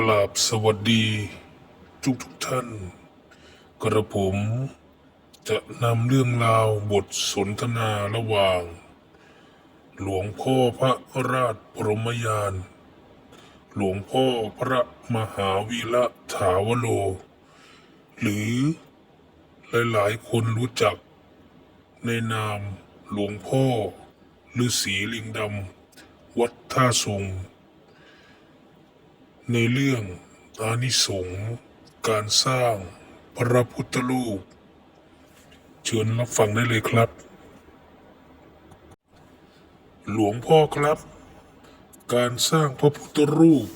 กราบสวัสดีทุกทุกท่าน กระผมจะนำเรื่องราวบทสนทนาระหว่าง หลวงพ่อพระราชพรหมยาน หลวงพ่อพระมหาวีระถาวโล หรือหลายๆคนรู้จัก ในนามหลวงพ่อฤาษีลิงดำวัดท่าสุง ในเรื่องอานิสงส์การสร้างพระพุทธรูปเชิญรับฟังได้เลยครับ หลวงพ่อครับ การสร้างพระพุทธรูป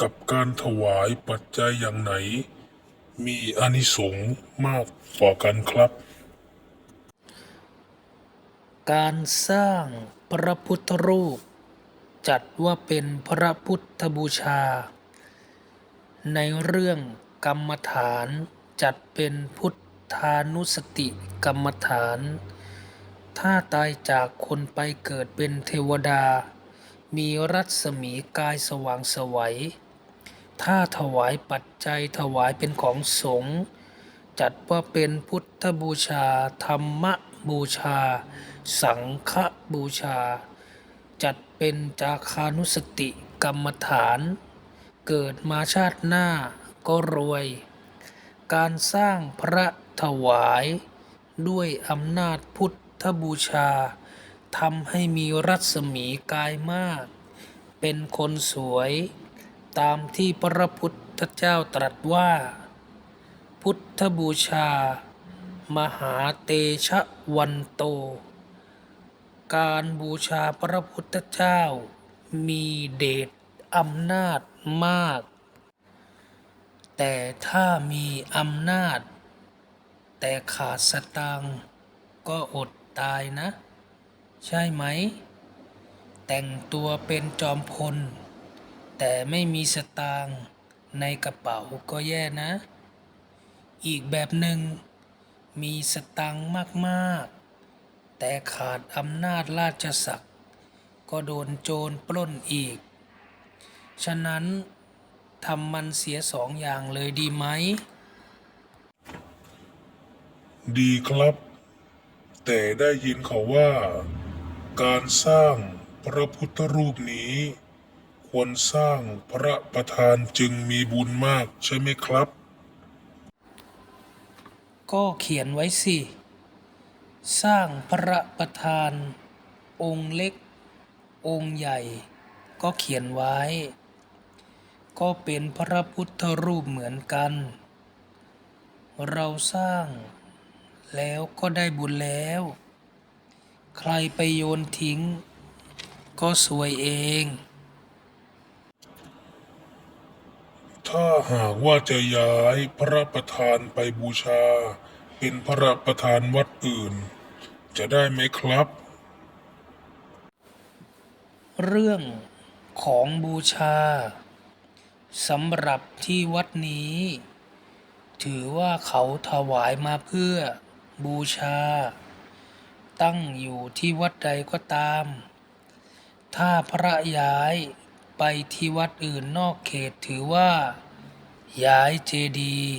กับการถวายปัจจัยอย่างไหน มีอานิสงส์มากกว่ากันครับ การสร้างพระพุทธรูป จัดว่าเป็นพระพุทธบูชา ในเรื่องกรรมฐานจัดเป็นพุทธานุสติกรรมฐาน ถ้าตายจากคนไปเกิดเป็นเทวดา มีรัศมีกายสว่างสวัย ถ้าถวายปัจจัยถวายเป็นของสงฆ์จัดว่าเป็นพุทธบูชา ธรรมบูชา สังฆบูชา จัดเป็นจาคานุสติกรรมฐาน เกิดมาชาติหน้าก็รวย การสร้างพระถวายด้วยอำนาจพุทธบูชาทำให้มีรัศมีกายมาก เป็นคนสวย ตามที่พระพุทธเจ้าตรัสว่า พุทธบูชา มหาเตชะวันโต การบูชาพระพุทธเจ้า มีเดชอำนาจ มาก แต่ถ้ามีอำนาจ แต่ขาดสตางค์ก็อดตายนะ ใช่ไหม แต่งตัวเป็นจอมพล แต่ไม่มีสตางค์ในกระเป๋าก็แย่นะ อีกแบบหนึ่งมีสตังค์มากๆ แต่ขาดอำนาจราชศักดิ์ก็โดนโจรปล้นอีก ฉะนั้นทำมันเสียสองอย่างเลยดีไหม ดีครับ แต่ได้ยินเขาว่า การสร้างพระพุทธรูปนี้ ควรสร้างพระประธานจึงมีบุญมากใช่ไหมครับ ก็เขียนไว้สิ สร้างพระประธาน องค์เล็ก องค์ใหญ่ ก็เขียนไว้ ก็เป็นพระพุทธรูปเหมือนกัน เราสร้างแล้วก็ได้บุญแล้ว ใครไปโยนทิ้ง ก็สวยเอง ถ้าหากว่าจะย้ายพระประธานไปบูชา เป็นพระประธานวัดอื่น จะได้ไหมครับ เรื่องของบูชา สำหรับที่วัดนี้ ถือว่าเขาถวายมาเพื่อบูชา ตั้งอยู่ที่วัดใดก็ตาม ถ้าพระย้ายไปที่วัดอื่นนอกเขตถือว่า ย้ายเจดีย์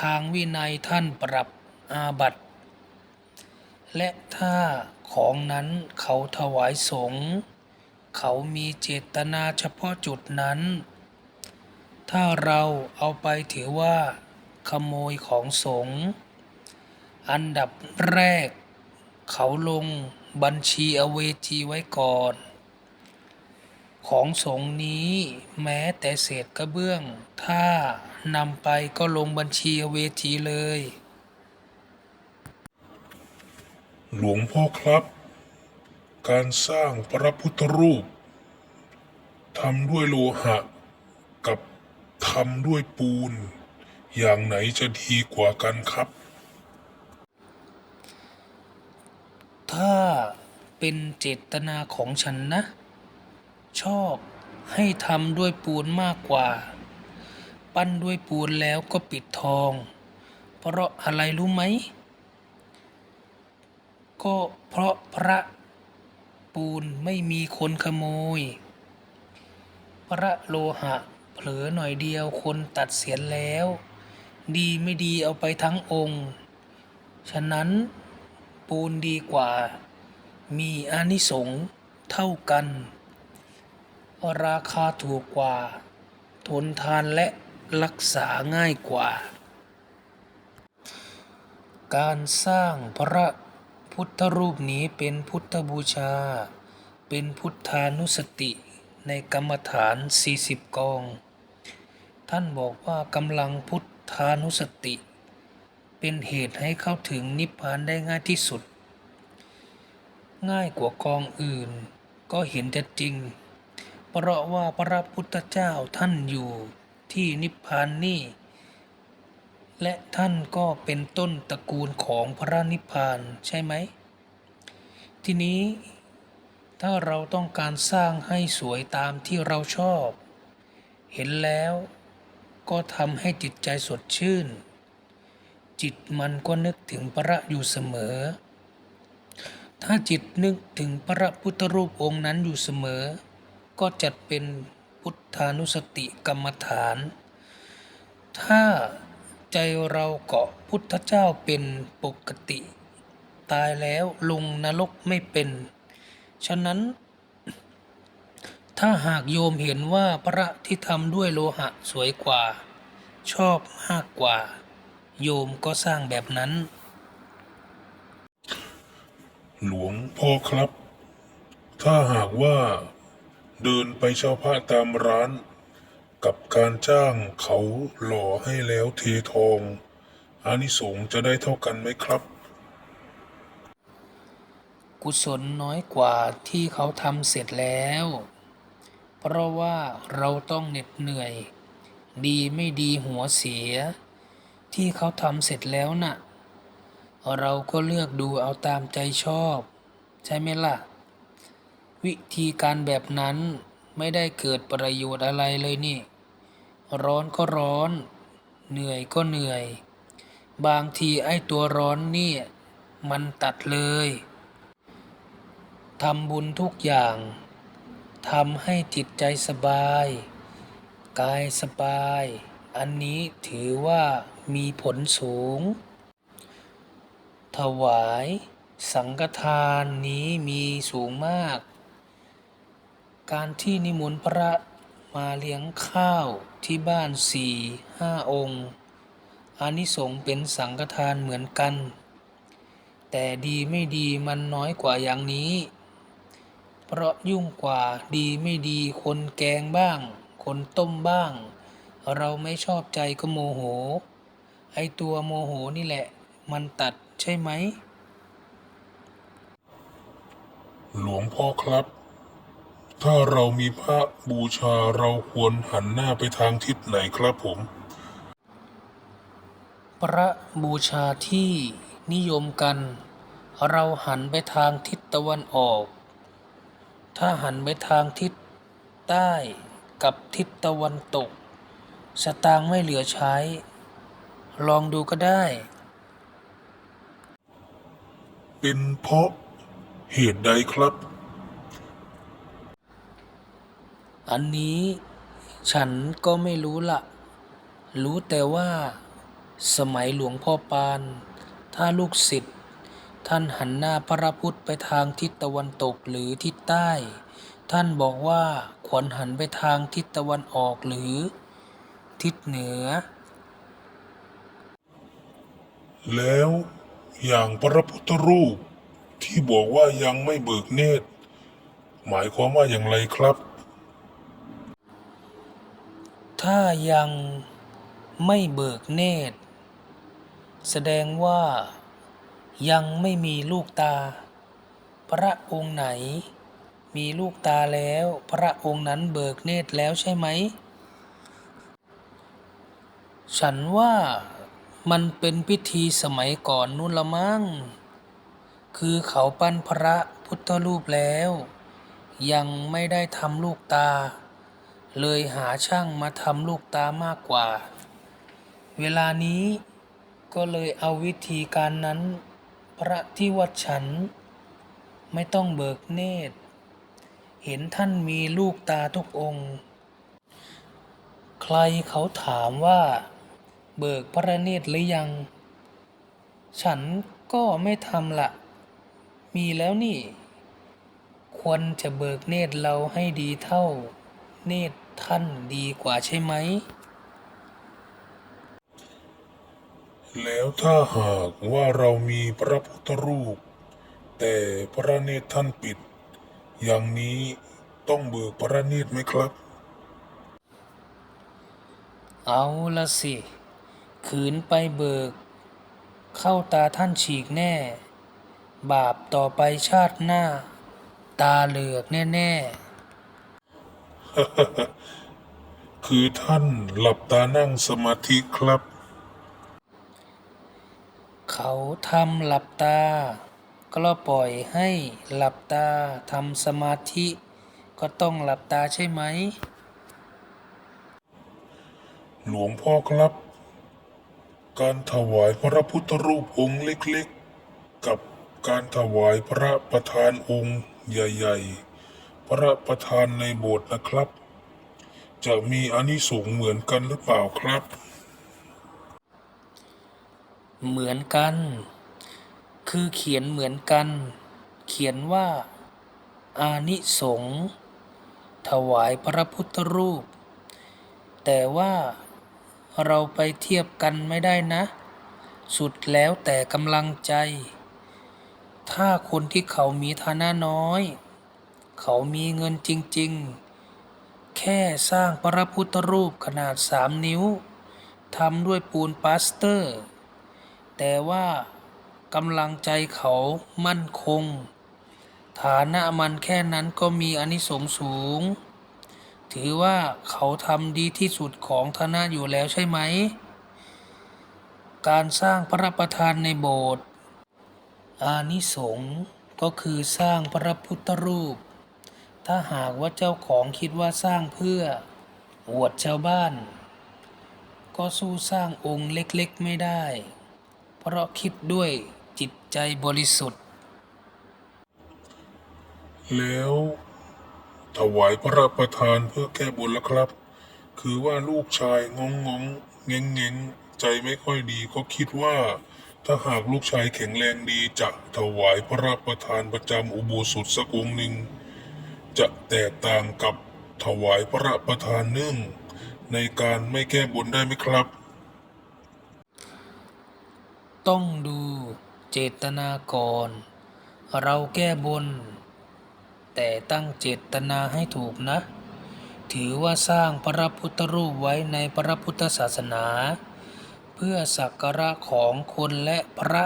ทางวินัยท่านปรับอาบัติและถ้าของนั้นเขาถวายสงฆ์เขามีเจตนาเฉพาะจุดนั้น ถ้าเราเอาไปถือว่า ขโมยของสงฆ์อันดับแรก เขาลงบัญชีอเวจีไว้ก่อน ของสงนี้แม้แต่เศษกระเบื้อง ถ้านำไปก็ลงบัญชีอเวจีเลย หลวงพ่อครับ การสร้างพระพุทธรูปทำด้วยโลหะ ทำด้วยปูน อย่างไหนจะดีกว่ากันครับ ถ้าเป็นเจตนาของฉันนะ ชอบให้ทำด้วยปูนมากกว่า ปั้นด้วยปูนแล้วก็ปิดทอง เพราะอะไรรู้ไหม ก็เพราะพระปูนไม่มีคนขโมย พระโลหะ เผลอหน่อยเดียวคนตัดเสียนแล้ว ดีไม่ดีเอาไปทั้งองค์ ฉะนั้นปูนดีกว่า มีอานิสงส์เท่ากัน ราคาถูกกว่า ทนทานและรักษาง่ายกว่า การสร้างพระพุทธรูปนี้เป็นพุทธบูชา เป็นพุทธานุสติในกรรมฐาน 40 กอง ท่านบอกว่ากำลังพุทธานุสติ เป็นเหตุให้เข้าถึงนิพพานได้ง่ายที่สุด ง่ายกว่ากองอื่น ก็เห็นจะจริง เพราะว่าพระพุทธเจ้าท่านอยู่ที่นิพพานนี่และท่านก็เป็นต้นตระกูลของพระนิพพานใช่ไหม ทีนี้ถ้าเราต้องการสร้างให้สวยตามที่เราชอบ เห็นแล้ว ก็ทำให้จิตใจสดชื่น จิตมันก็นึกถึงพระอยู่เสมอ ถ้าจิตนึกถึงพระพุทธรูปองค์นั้นอยู่เสมอ ก็จัดเป็นพุทธานุสติกรรมฐาน ถ้าใจเราเกาะพุทธเจ้าเป็นปกติ ตายแล้วลงนรกไม่เป็น ฉะนั้น ถ้าหากโยมเห็นว่าพระที่ทำด้วยโลหะสวยกว่า ชอบมากกว่า โยมก็สร้างแบบนั้น หลวงพ่อครับ ถ้าหากว่าเดินไปเช่าพระตามร้าน กับการจ้างเขาหล่อให้แล้วเททองอานิสงส์จะได้เท่ากันไหมครับ กุศลน้อยกว่าที่เขาทำเสร็จแล้ว เพราะว่าเราต้องเหน็ดเหนื่อย ดีไม่ดีหัวเสีย ที่เขาทำเสร็จแล้วน่ะ เราก็เลือกดูเอาตามใจชอบ ใช่ไหมล่ะ วิธีการแบบนั้นไม่ได้เกิดประโยชน์อะไรเลยนี่ ร้อนก็ร้อน เหนื่อยก็เหนื่อย บางทีไอ้ตัวร้อนนี่ มันตัดเลยทำบุญทุกอย่าง ทำให้จิตใจสบาย กายสบาย อันนี้ถือว่ามีผลสูง ถวาย สังฆทานนี้มีสูงมาก การที่นิมนต์พระมาเลี้ยงข้าวที่บ้านสี่ห้าองค์อานิสงส์เป็นสังฆทานเหมือนกัน แต่ดีไม่ดีมันน้อยกว่าอย่างนี้ เพราะยุ่งกว่าดีไม่ดีคนแกงบ้าง คนต้มบ้าง เราไม่ชอบใจก็โมโห ไอตัวโมโหนี่แหละ มันตัดใช่ไหม หลวงพ่อครับ ถ้าเรามีพระบูชาเราควรหันหน้าไปทางทิศไหนครับผม พระบูชาที่นิยมกัน เราหันไปทางทิศตะวันออก ถ้าหันไปทางทิศใต้กับทิศตะวันตก สตางค์ไม่เหลือใช้ ลองดูก็ได้ เป็นเพราะเหตุใดครับ อันนี้ฉันก็ไม่รู้ละ รู้แต่ว่าสมัยหลวงพ่อปาน ถ้าลูกศิษย์ ท่านหันหน้าพระพุทธไปทางทิศตะวันตกหรือทิศใต้ ท่านบอกว่าควรหันไปทางทิศตะวันออกหรือ ทิศเหนือ แล้วอย่างพระพุทธรูปที่บอกว่ายังไม่เบิกเนตร หมายความว่าอย่างไรครับ ถ้ายังไม่เบิกเนตร แสดงว่า ยังไม่มีลูกตา พระองค์ไหน มีลูกตาแล้ว พระองค์นั้นเบิกเนตรแล้วใช่ไหม ฉันว่ามันเป็นพิธีสมัยก่อนนู่นละมั้ง คือเขาปั้นพระพุทธรูปแล้ว ยังไม่ได้ทำลูกตา เลยหาช่างมาทำลูกตามากกว่า เวลานี้ก็เลยเอาวิธีการนั้น พระที่วัดฉัน ไม่ต้องเบิกเนตร เห็นท่านมีลูกตาทุกองค์รเขาถามว่า เบิกพระเนตรหรือยัง ฉันก็ไม่ทำละ มีแล้วนี่ ควรจะเบิกเนตรเราให้ดีเท่า เนตรท่านดีกว่าใช่ไหม แล้วถ้าหากว่าเรามีพระพุทธรูป แต่พระเนตรท่านปิด อย่างนี้ต้องเบิกพระเนตรไหมครับ เอาละสิ ขืนไปเบิก เข้าตาท่านฉีกแน่ บาปต่อไปชาติหน้า ตาเหลือกแน่คือท่านหลับตานั่งสมาธิครับๆ เขาทำหลับตา ก็ปล่อยให้หลับตาทำสมาธิ ก็ต้องหลับตาใช่ไหม หลวงพ่อครับ การถวายพระพุทธรูปองค์เล็กๆ กับการถวายพระประธานองค์ใหญ่ๆ พระประธานในโบสถ์นะครับ จะมีอานิสงส์เหมือนกันหรือเปล่าครับ เหมือนกัน คือเขียนเหมือนกัน เขียนว่า อานิสงส์ถวายพระพุทธรูป แต่ว่าเราไปเทียบกันไม่ได้นะ สุดแล้วแต่กำลังใจ ถ้าคนที่เขามีฐานะน้อย เขามีเงินจริง ๆ แค่สร้างพระพุทธรูปขนาดสามนิ้วทำด้วยปูนปาสเตอร์ แต่ว่ากำลังใจเขามั่นคง ฐานะมันแค่นั้นก็มีอานิสงส์สูง ถือว่าเขาทำดีที่สุดของฐานะอยู่แล้วใช่ไหม การสร้างพระประธานในโบสถ์อานิสงส์ก็คือสร้างพระพุทธรูป ถ้าหากว่าเจ้าของคิดว่าสร้างเพื่ออวดชาวบ้าน ก็สู้สร้างองค์เล็กๆไม่ได้ เพราะคิดด้วยจิตใจบริสุทธิ์ แล้วถวายพระประธานเพื่อแก้บนแล้วครับ คือว่าลูกชายงงงงเงงเงงใจไม่ค่อยดีก็คิดว่า ถ้าหากลูกชายแข็งแรงดีจะถวายพระประธานประจำอุโบสถสักองค์หนึ่ง จะแตกต่างกับถวายพระประธานเนื่องในการไม่แก้บนได้ไหมครับ ต้องดูเจตนาก่อน เราแก้บน แต่ตั้งเจตนาให้ถูกนะ ถือว่าสร้างพระพุทธรูปไว้ในพระพุทธศาสนา เพื่อสักการะของคนและพระ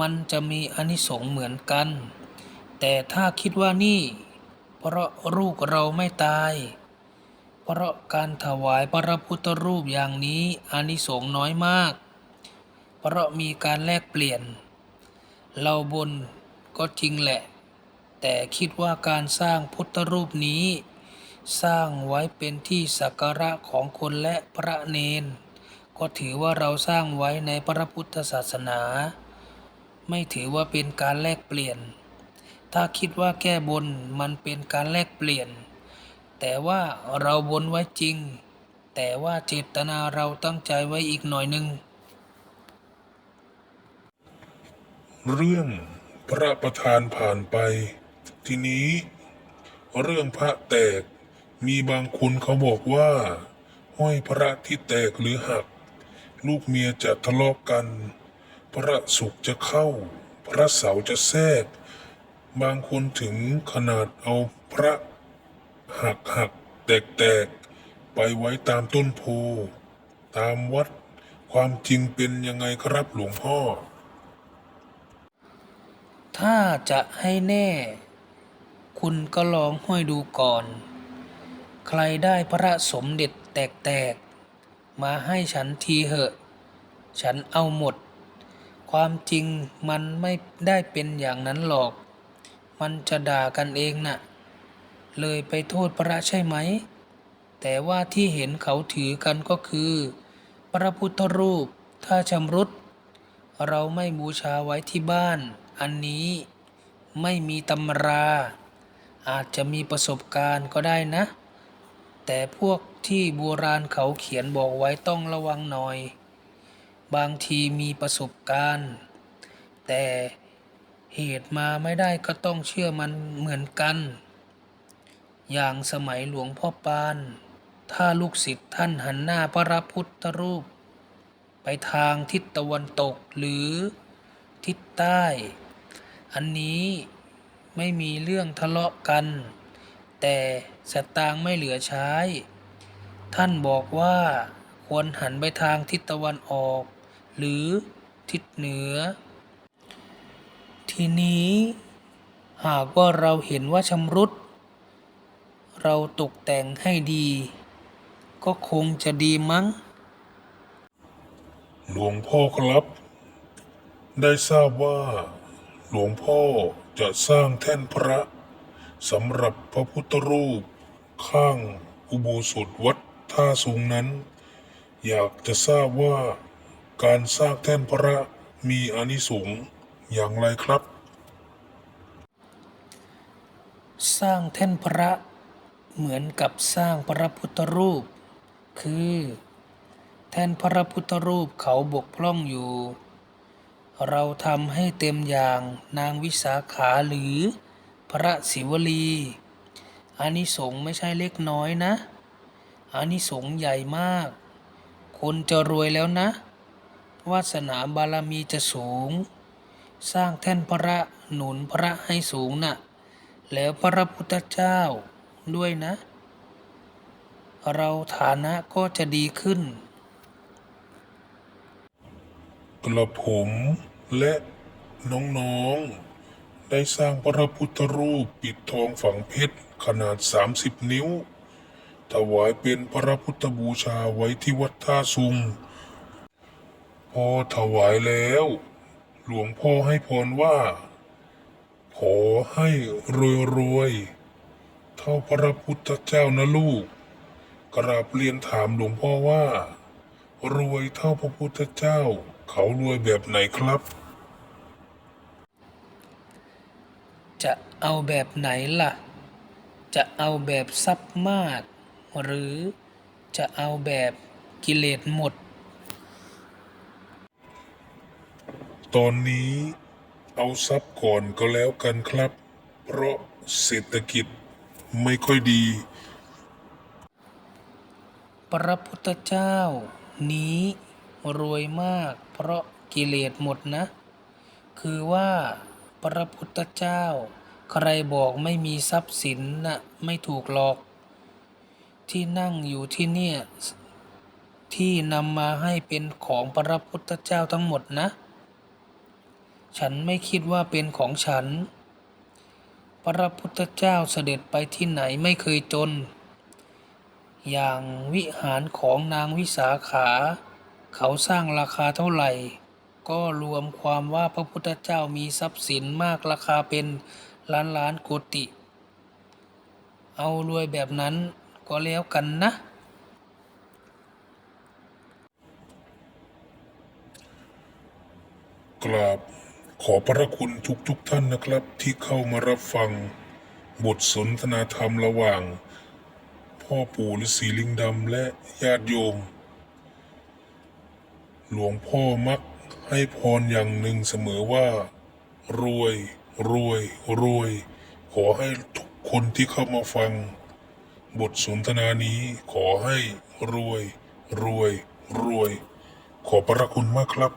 มันจะมีอนิสงส์เหมือนกัน แต่ถ้าคิดว่านี่ เพราะลูกเราไม่ตาย เพราะการถวายพระพุทธรูปอย่างนี้อนิสงส์น้อยมาก เพราะมีการแลกเปลี่ยน เราบนก็จริงแหละ แต่คิดว่าการสร้างพุทธรูปนี้ สร้างไว้เป็นที่สักการะของคนและพระเนน ก็ถือว่าเราสร้างไว้ในพระพุทธศาสนา ไม่ถือว่าเป็นการแลกเปลี่ยน ถ้าคิดว่าแก้บนมันเป็นการแลกเปลี่ยน แต่ว่าเราบนไว้จริง แต่ว่าเจตนาเราตั้งใจไว้อีกหน่อยหนึ่ง เรื่องพระประธานผ่านไป ทีนี้ เรื่องพระแตกมีบางคนเขาบอกว่า ห้อยพระที่แตกหรือหัก ลูกเมียจะทะเลาะกกัน พระสุขจะเข้า พระเสาจะแทรก บางคนถึงขนาดเอาพระหักหักแตกแตกไปไว้ตามต้นโพตามวัดความจริงเป็นยังไงครับหลวงพ่อ ถ้าจะให้แน่ คุณก็ลองห้อยดูก่อน ใครได้พระสมเด็จแตกๆ มาให้ฉันทีเหอะ ฉันเอาหมด ความจริงมันไม่ได้เป็นอย่างนั้นหรอก มันจะด่ากันเองน่ะ เลยไปโทษพระใช่ไหม แต่ว่าที่เห็นเขาถือกันก็คือ พระพุทธรูปถ้าชำรุด เราไม่บูชาไว้ที่บ้าน อันนี้ไม่มีตำรา อาจจะมีประสบการณ์ก็ได้นะ แต่พวกที่โบราณเขาเขียนบอกไว้ต้องระวังหน่อย บางทีมีประสบการณ์ แต่เหตุมาไม่ได้ก็ต้องเชื่อมันเหมือนกัน อย่างสมัยหลวงพ่อปาน ถ้าลูกศิษย์ท่านหันหน้าพระพุทธรูป ไปทางทิศตะวันตกหรือทิศใต้ อันนี้ไม่มีเรื่องทะเลาะกัน แต่สตางค์ไม่เหลือใช้ ท่านบอกว่าควรหันไปทางทิศตะวันออก หรือทิศเหนือ ทีนี้ หากว่าเราเห็นว่าชำรุด เราตกแต่งให้ดี ก็คงจะดีมั้ง หลวงพ่อครับ ได้ทราบว่า หลวงพ่อจะสร้างแท่นพระสำหรับพระพุทธรูป ข้างอุโบสถวัดท่าสูงนั้น อยากจะทราบว่าการสร้างแท่นพระมีอานิสงส์อย่างไรครับ สร้างแท่นพระเหมือนกับสร้างพระพุทธรูป คือ แท่นพระพุทธรูปเขาบกพร่องอยู่ เราทำให้เต็มอย่างนางวิสาขาหรือพระศิวลีอานิสงส์ไม่ใช่เล็กน้อยนะอานิสงส์ใหญ่มาก คนจะรวยแล้วนะ วาสนาบารมีจะสูง สร้างแท่นพระหนุนพระให้สูงน่ะ แล้วพระพุทธเจ้าด้วยนะ เราฐานะก็จะดีขึ้น กระผมและน้องๆ ได้สร้างพระพุทธรูปปิดทองฝังเพชรขนาด 30 นิ้ว ถวายเป็นพระพุทธบูชาไว้ที่วัดท่าซุง พอถวายแล้ว หลวงพ่อให้พรว่า ขอให้รวยๆ เท่าพระพุทธเจ้านะลูก กราบเรียนถามหลวงพ่อว่า รวยเท่าพระพุทธเจ้า เขารวยแบบไหนครับ จะเอาแบบไหนล่ะ จะเอาแบบทรัพย์มาก หรือจะเอาแบบกิเลสหมด ตอนนี้เอาทรัพย์ก่อนก็แล้วกันครับ เพราะเศรษฐกิจไม่ค่อยดี พระพุทธเจ้านี้ รวยมาก เพราะกิเลสหมดนะ คือว่าพระพุทธเจ้า ใครบอกไม่มีทรัพย์สินน่ะไม่ถูกหรอก ที่นั่งอยู่ที่เนี่ยที่นำมาให้เป็นของพระพุทธเจ้าทั้งหมดนะ ฉันไม่คิดว่าเป็นของฉัน พระพุทธเจ้าเสด็จไปที่ไหนไม่เคยจน อย่างวิหารของนางวิสาขา เขาสร้างราคาเท่าไหร่ ก็รวมความว่าพระพุทธเจ้ามีทรัพย์สินมากราคาเป็นล้านล้านโกติ เอารวยแบบนั้นก็แล้วกันนะ กราบขอพระคุณทุกๆทท่านนะครับที่เข้ามารับฟัง บทสนทนาธรรมระหว่าง พ่อปู่ฤาษีลิงดำและญาติโยม หลวงพ่อมักให้พรอย่างหนึ่งเสมอว่า รวย รวย รวย ขอให้ทุกคนที่เข้ามาฟัง บทสนทนานี้ขอให้รวย รวย รวย ขอพระคุณมากครับ